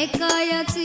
একাই আছি